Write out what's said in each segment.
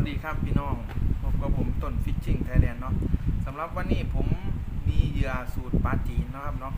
วัสดีครับพี่น้องพบกับผมต้นฟิชชิ่งไทยแลนด์เนาะสำหรับวันนี้ผมมีเหยื่อสูตรปลาจีนนะครับเนาะ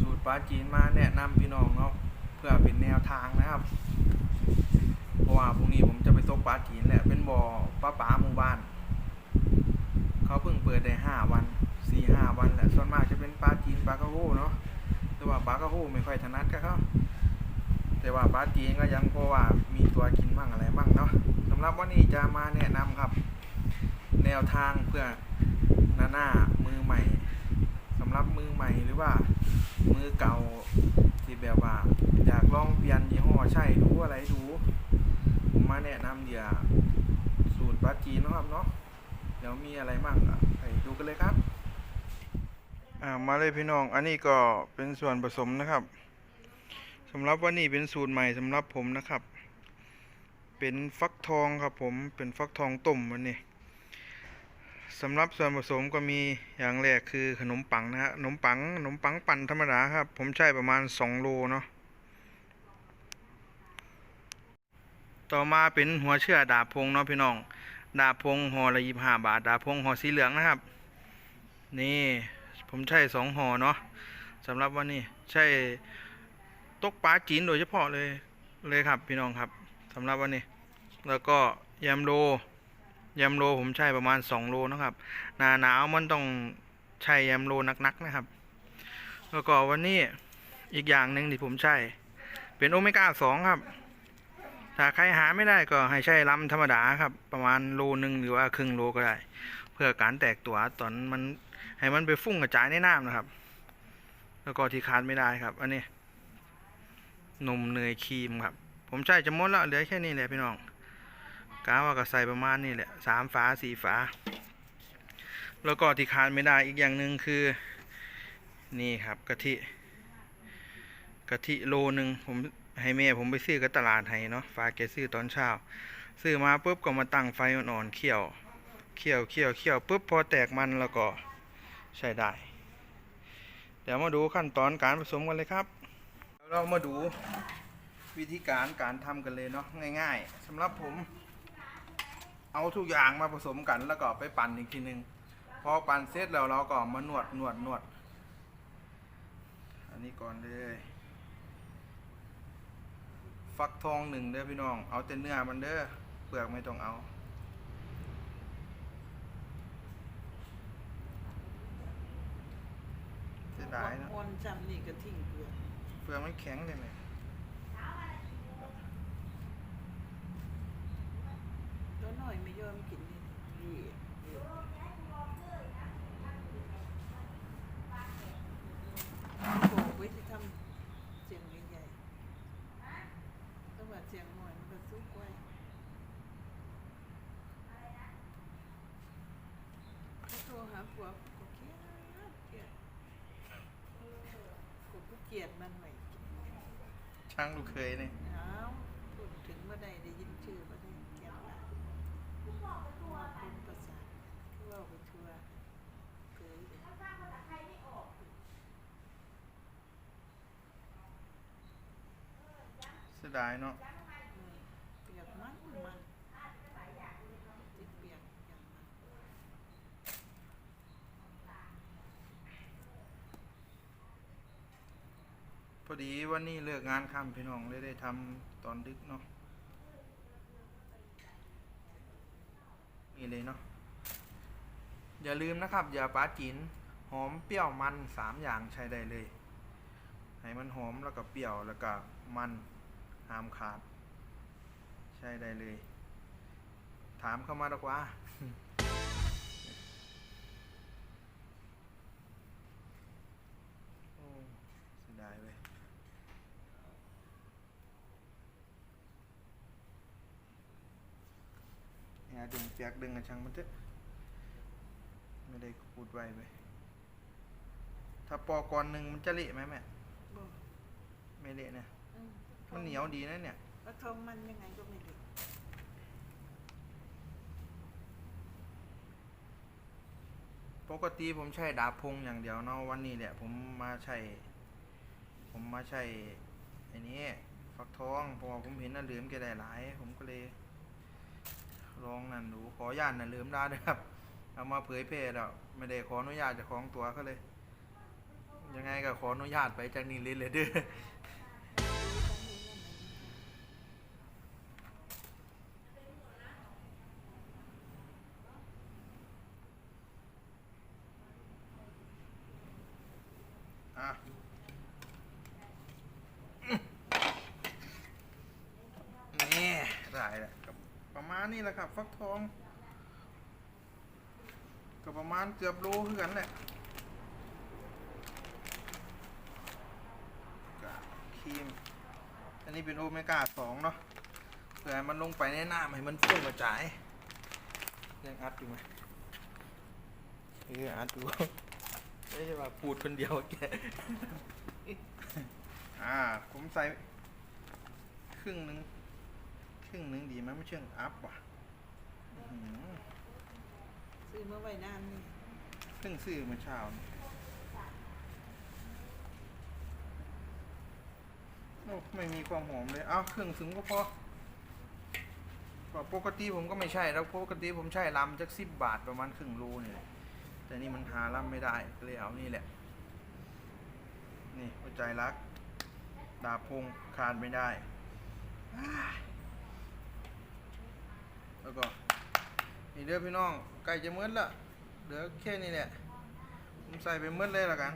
สูตรปลาจีนมาแนะนำพี่น้องเนาะเพื่อเป็นแนวทางนะครับ เพราะว่าพรุ่งนี้ผมจะไปตกปลาจีนแหละเป็นบ่อปลาป๋าหมู่บ้าน เขาเพิ่งเปิดได้ห้าวันสี่ห้าวันแหละส่วนมากจะเป็นปลาจีนปลากระโหเนาะแต่ว่าปลากระโหไม่ค่อยถนัดก็เขาแต่ว่าปลาจีนก็ยังเพราะว่ามีตัวกินบ้างอะไรบ้างเนาะ หรับวันนี้จะมาแนะนำครับ แนวทางเพื่อหน้าหน้ามือใหม่สำหรับมือใหม่หรือว่า มือเก่าที่แบบว่า อยากลองเปลี่ยนยี่ห้อใช่ดูอะไรดู ผมมาแนะนำเหยื่อสูตรปลาจีนนะครับเนาะเดี๋ยวมีอะไรมั่งอะไปดูกันเลยครับอ่ามาเลยพี่น้องอันนี้ก็เป็นส่วนผสมนะครับสำหรับวันนี้เป็นสูตรใหม่สำหรับผมนะครับ เป็นฟักทองครับผมเป็นฟักทองต้มวันนี้สำหรับส่วนผสมก็มีอย่างแรกคือขนมปังนะฮะขนมปังขนมปังปั่นธรรมดาครับ ผมใช้ประมาณ 2 โลเนาะต่อมาเป็นหัวเชื่อดาบพงเนาะพี่น้อง ดาบพงห่อละยี่ห้าบาท ดาบพงห่อสีเหลืองนะครับ นี่ผมใช้สองห่อเนาะสำหรับวันนี้ใช่ตกปลาจีนโดยเฉพาะเลยเลยครับพี่น้องครับสำหรับวันนี้ แล้วก็ยำโลยำโลผมใช้ประมาณสองโลนะครับ หนาหนาวมันต้องใช้ยำโลนักๆนะครับ แล้วก็วันนี้อีกอย่างหนึ่งที่ผมใช้เป็นโอเมก้าสองครับ ถ้าใครหาไม่ได้ก็ให้ใช้ลำธรรมดาครับ ประมาณโลหนึ่งหรือว่าครึ่งโลก็ได้ เพื่อการแตกตัวตอนมันให้มันไปฟุ้งกระจายในน้ำนะครับ แล้วก็ที่ขาดไม่ได้ครับ อันนี้นมเนยครีมครับ ผมใช้จะหมดแล้วเหลือแค่นี้แหละพี่น้อง กาว่าก็ใส่ประมาณนี้แหละสามฝาสี่ฝา แล้วก็ที่ขาดไม่ได้อีกอย่างหนึ่งคือ นี่ครับกะทิกะทิโลหนึ่งผมให้แม่ผมไปซื้อกับตลาดให้เนาะฝากแกซื้อตอนเช้า ซื้อมาปุ๊บก็มาตั้งไฟอ่อนเคี่ยวเคี่ยวเคี่ยวเคี่ยวปุ๊บพอแตกมันแล้วก็ใช้ได้ เดี๋ยวมาดูขั้นตอนการผสมกันเลยครับ เรามาดูวิธีการการทำกันเลยเนาะง่าย ๆสำหรับผม เอาทุกอย่างมาผสมกันแล้วก็ไปปั่นอีกทีหนึ่งพอปั่นเสร็จแล้วเราก็มานวดนวดนวด อันนี้ก่อนเลยฟักทองหนึ่งเด้อพี่น้อง เอาแต่เนื้อมันเด้อเปลือกไม่ต้องเอาเสียดายนะวนจำนี่ก็ทิ้งเกลือเปลือกมันแข็งเลยไหม ตัวน้อยไม่ยอมกินนี่นี่นี่โอ้ไว้ที่ทำเสียงใหญ่ๆแต่ว่าเสียงหน่อยมันก็สู้กว่าเขาโทรหาผัวก็เครียดเครียดกูก็เกลียดมันไหมช่างลูกเคยเนี่ยอ้าพูดถึงว่าได้ได้ยินชื่อว่าได้แก้วละว่าคุณประสาทคือว่าไปทัวร์เคยเห็น เสีย ดายเนาะอืมเปียกมันมันติดเปียกอย่างมันพอดีวันนี้เลิกงานค่ำพี่น้องเลยได้ทำตอนดึกเนาะนี่เลยเนาะอย่าลืมนะครับ อย่าปลาจีนหอมเปรี้ยวมันสามอย่างใช้ได้เลย ให้มันหอมแล้วก็เปรี้ยวแล้วก็มัน ห้ามขาด ใช้ได้เลย ถามเข้ามาดอกว่า โอ้เสียดายเว้ยเนี่ยดึงเปียกดึงกระชังมันเถอะไม่ได้พูดไว้เว้ยถ้าปอกรหนึ่งมันจะเละไหมแม่บ่ไม่เละเนี่ยอื มมันเหนียวดีนะเนี่ย แล้วทอมมันยังไงก็ไม่รู้ปกติผมใช้ดาบพงอย่างเดียวเนาะวันนี้แหละผมมาใช้ ผมมาใช้ไอ้นี้ฟักทองเพราะว่าผมเห็นน่าเหลือมแกได้หลาย ผมก็เลย ลองนั่นดูขอย่านน่ะลืมได้ด้วยครับ เอามาเผยแพร่แล้วไม่ได้ขออนุญาตจากของตัวเขาเลย ยังไงก็ขออนุญาตไปจากนี้เลยเลยเด้อ นี่ได้แล้วกับประมาณนี้แหละครับ ฟักทอง ก็ประมาณเกือบโลคือกันแหละกะครีม อันนี้เป็นโอเมก้าสองเนาะเพื่อมันลงไปในน้ำให้มันฟุ้งกระจายยังอัดอยู่ไหมเอออัดอยู่ ไม่ใช่ว่าพูดคนเดียวแกอ่า ผมใส่ ครึ่งหนึ่งครึ่งหนึ่งดีไหมไม่เชื่องอัพว่ะอื้อหือซื้อมาไว้นานนี่เพิ่งซื้อเมื่อเช้านี่โอ้ไม่มีความหอมเลย เอ้าครึ่งถึงก็พอก็ปกติผมก็ไม่ใช่แล้วปกติผมใช้ลำจักสิบบาทประมาณครึ่งโลนี่แหละ แต่นี่มันหาล่ำไม่ได้ก็เลยเอานี่แหละ นี่หัวใจรัก ดาพงขาดไม่ได้ แล้วก็นี่เด้อพี่น้องไก่จะมืดละเหลือแค่นี้แหละผมใส่ไปมืดเลยละกัน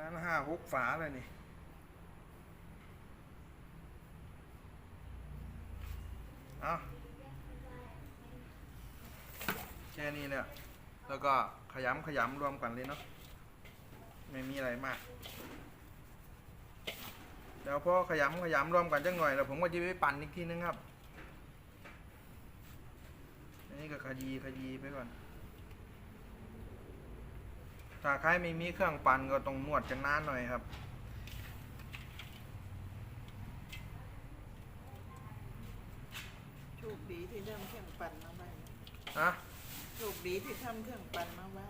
ร้านห้าหกฝาเลยนี่เอาแค่นี้เนี่ย แล้วก็ขยำขยำรวมกันเลยเนาะ ไม่มีอะไรมากเดี๋ยวพอขยำขยำรวมกันจังหน่อยแล้วผมก็จะไปปั่นอีกทีนึงครับ อันนี้ก็ขยีขยีไปก่อน ถ้าใครไม่มีเครื่องปั่นก็ต้องนวดจังนานหน่อยครับ โชคดีที่ทำเครื่องปั่นมาไว้นะโชคดีที่ทำเครื่องปั่นมาไว้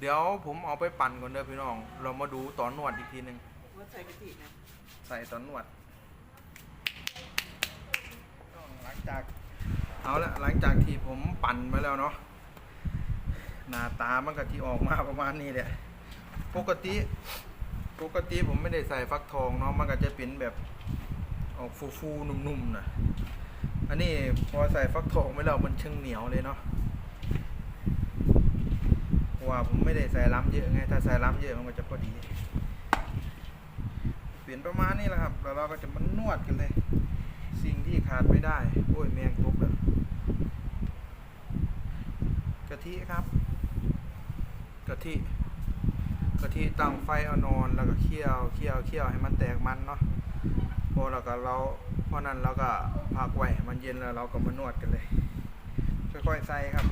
เดี๋ยวผมเอาไปปั่นก่อนเด้อพี่น้อง เรามาดูตอนนวดอีกทีหนึงว่าใส่กะทินะใส่ตอนนวด หลังจาก เอาละหลังจากที่ผมปั่นไปแล้วเนาะ หน้าตามันก็ที่ออกมาประมาณนี้แหละ ปกติ ปกติผมไม่ได้ใส่ฟักทองเนาะ มันก็จะเป็นแบบออกฟูๆนุ่มๆนะอันนี้พอใส่ฟักทองไปแล้วมันเชิงเหนียวเลยเนาะเพราะ ว่าผมไม่ได้ใส่ล้ำเยอะไง ถ้าใส่ล้ำเยอะมันก็จะพอดี เปลี่ยนประมาณนี้แหละครับ แล้วเราก็จะมานวดกันเลย สิ่งที่ขาดไม่ได้ โอ้ยแมงตกแล้วกะทิครับ กะทิ กะทิตั้งไฟเอานอนแล้วก็เคี่ยวเคี่ยวเคี่ยวให้มันแตกมันเนาะ พอเราก็เราเพราะนั้นเราก็พักไว้มันเย็นแล้วเราก็มานวดกันเลย ค่อยๆใส่ครับ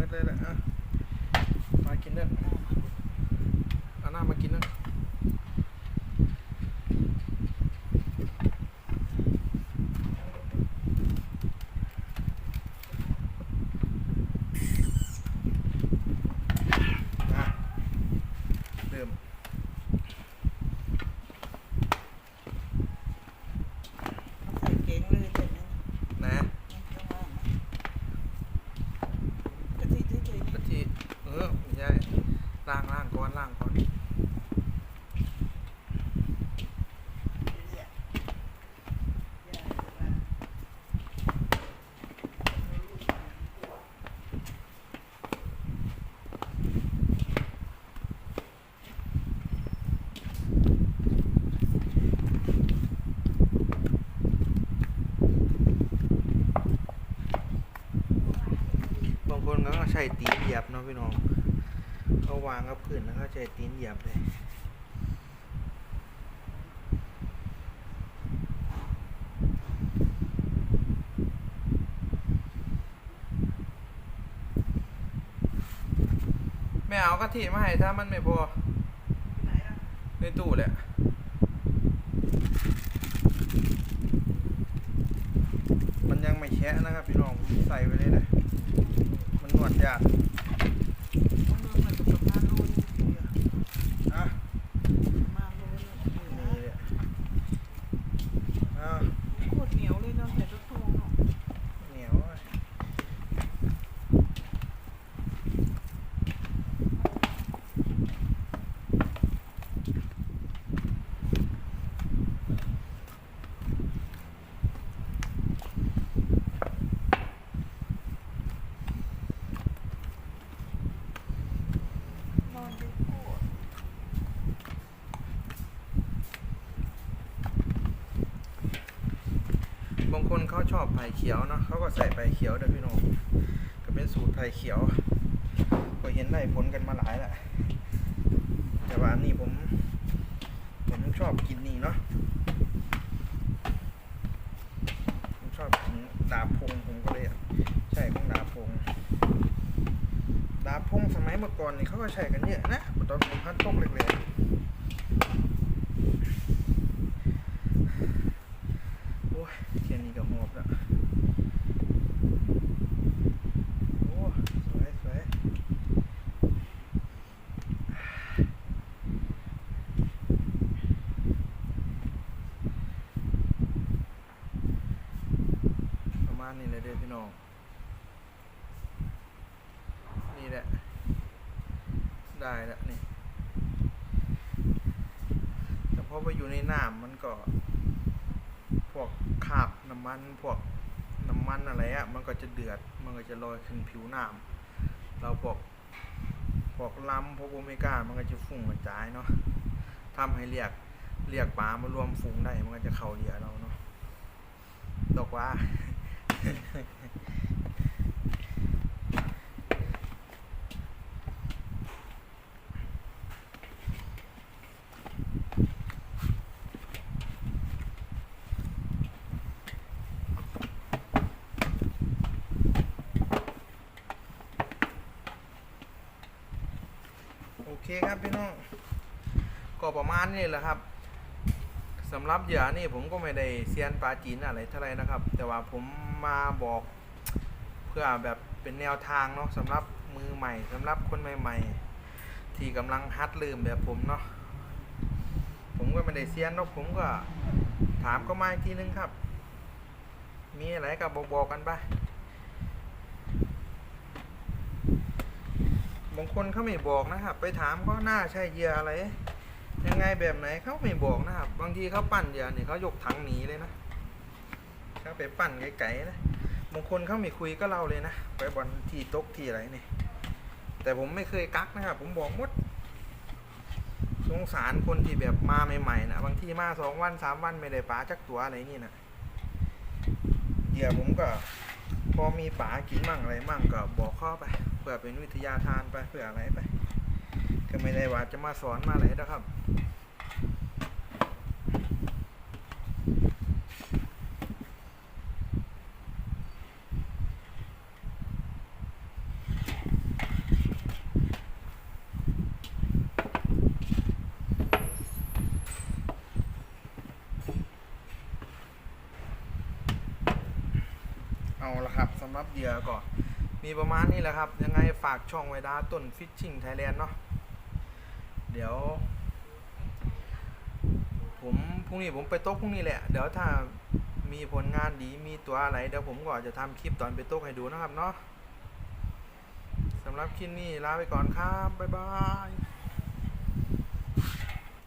มืดเลยแหละอะมากินเด้อเอาหน้ามากินนะางพอบางคนก็ใช้ตีเหยียบเนาะพี่น้อง เขาวางกับพื้นแล้วเขาใช้ตีนเหยียบเลยไม่เอากะทิมาให้ถ้ามันไม่พอในตู้แหละมันยังไม่แช่นะครับพี่น้องใส่ไปเลยนะ มันนวดยาก มันรวมกันกับประมาณโลนึงทีเดียว อะ ประมาณโลนึงอยู่นะ นี่แหละอะ โคตรเหนียวเลยเนาะใส่รถทงเนาะ เหนียวอะ นอนได้โคตร บางคน เขาชอบไผ่เขียวเนาะเขาก็ใส่ไผ่เขียวเด้อพี่น้องก็เป็นสูตรไผ่เขียว ก็เห็นได้ผลกันมาหลายแหละแต่ว่านนี่ผม ผมชอบกินนี่เนาะผมชอบกินดาบพงผมก็เลยใช่ของดาบพงดาบพงสมัยเมื่อก่อนนี่เขาก็ใช้กันเยอะนะตอนผมพัดตกเล็กๆโอ้ยเทียนนี้ก็หอบแล้วโอ้สวยสวยประมาณ นี้เลยเด้อพี่น้อง นี่แหละ ได้แล้วนี่ แต่พอไปอยู่ในน้ำมันก็ พวกคาบน้ำมัน พวกน้ำมันอะไรอะ่ะมันก็จะเดือด มันก็จะลอยขึ้นผิวน้ำเราพวกพวกลำพวกโอเมก้ามันก็จะฟุ้งกระจายเนาะทำให้เรียกเรียกปลามารวมฝูงได้ มันก็จะเข้าเหยื่อเราเนาะตกว่า โอเคครับพี่น้อง ก็ประมาณนี้แหละครับ สำหรับเหยื่อนี่ผมก็ไม่ได้เซียนปลาจีนอะไรเท่าไรนะครับ แต่ว่าผมมาบอกเพื่อแบบเป็นแนวทางเนาะสำหรับมือใหม่สำหรับคนใหม่ ๆ ที่กำลังฮัดลืมแบบผมเนาะผมก็ไม่ได้เซียนเนาะผมก็ถามก็มาอีกทีนึงครับ มีอะไรก็บอกๆกันไปบางคนเขาไม่บอกนะครับ ไปถามเขาหน้าใช่เหยื่ออะไร ยังไงแบบไหนเขาไม่บอกนะครับ บางทีเขาปั่นเหยื่อเนี่เขายกถังหนีเลยนะเขาไปปั่นไกลๆนะบางคนเขาไม่คุยก็เราเลยนะไปบอลที่ตกที่อะไรนี่ แต่ผมไม่เคยกักนะครับ ผมบอกมดสงสารคนที่แบบมาใหม่ๆนะบางทีมาสองวันสามวันไม่ได้ปลาจักตัวอะไรนี่นะเหยื่อผมก็ พอมีป๋ากินมั่งอะไรมั่งก็บอกข้าไปเพื่อเป็นวิทยาทานไปเพื่ออะไรไป ก็ไม่ได้ว่าจะมาสอนมาอะไรนะครับเอาละครับสำหรับเหยื่อก็มีประมาณนี้แหละครับ ยังไงฝากช่องไวดาต้นฟิชชิ่งไทยแลนด์เนาะ เดี๋ยว ผมพรุ่งนี้ผมไปโต๊ะพรุ่งนี้แหละ เดี๋ยวถ้ามีผลงานดีมีตัวอะไรเดี๋ยวผมก็จะทำคลิปตอนไปโต๊ะให้ดูนะครับเนาะสำหรับคลิปนี้ลาไปก่อนครับ บ๊ายบาย